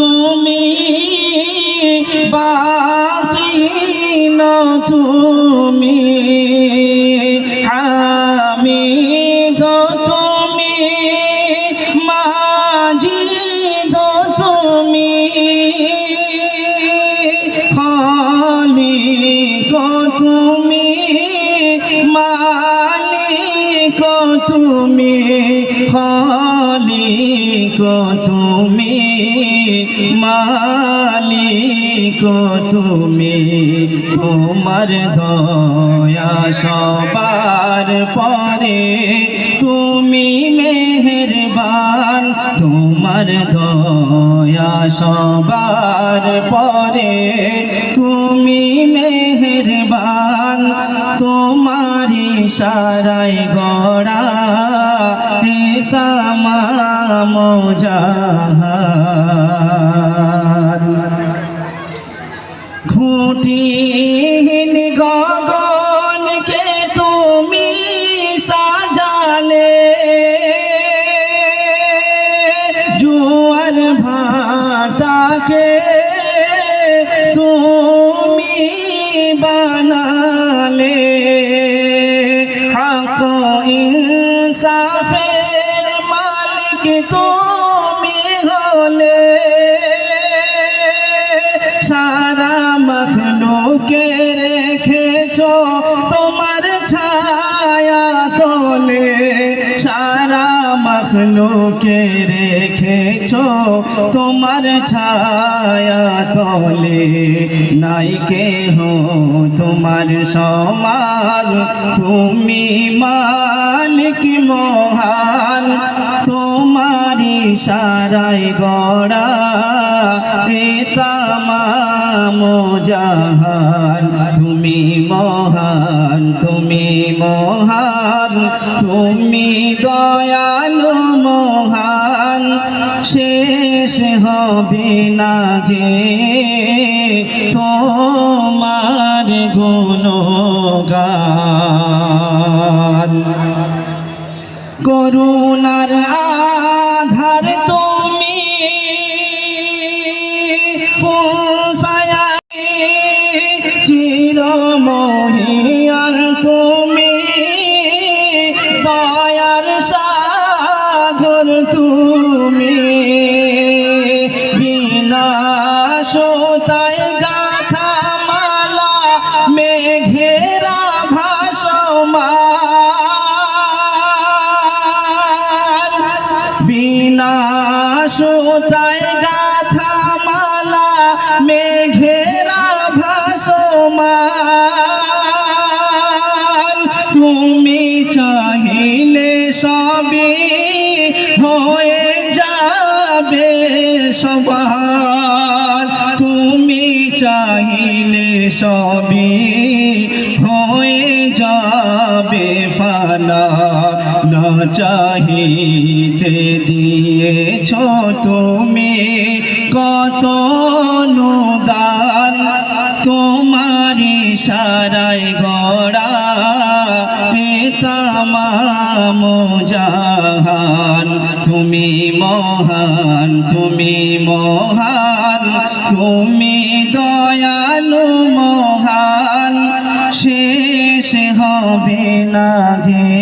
তুমি বাতি না তুমি। আমি গো তুমি মাঝি গো তুমি। মালিক তুমি খালিক তুমি, মালিক তুমি, তোমার দয়া সবার পরে তুমি মেহেরবান, তোমার দয়া সবার পরে তুমি মেহেরবান, তোমারি সারাই গড়া হে তামাম খুঁটিহীন গগনকে তুমি সাজালে জোয়ার ভাটাকে মালিক তুমি হলে? সারা মখলুকে রেখেছ তোমার ছায়া তোলে। সারা মখলুকে রেখেছ তোমার ছায়া তোলে। নাই কে হো তোমার সমান তুমি মালিক মহান। সারাই গড়া এ তামাম জাহান। তুমি মহান তুমি মহান, তুমি দয়ালু মহান। শেষ হবে না গে তোমার গুণগান। করুণার আধার বিনা সোতায় গাথা মালা মেঘেরা ভাসমান বিনা সোতায় গাথা মালা মেঘেরা ভাসমান তুমি চাহিলে সবই হয়ে যাবে সবার, তুমি চাহিলে সবই হয়ে যাবে ফানা না চাহিতে দিয়েছ তুমি কত অনুদান? তোমারি সারাই গড়া এ তামাম জাহান। তুমি মহান শেষ হবে না গে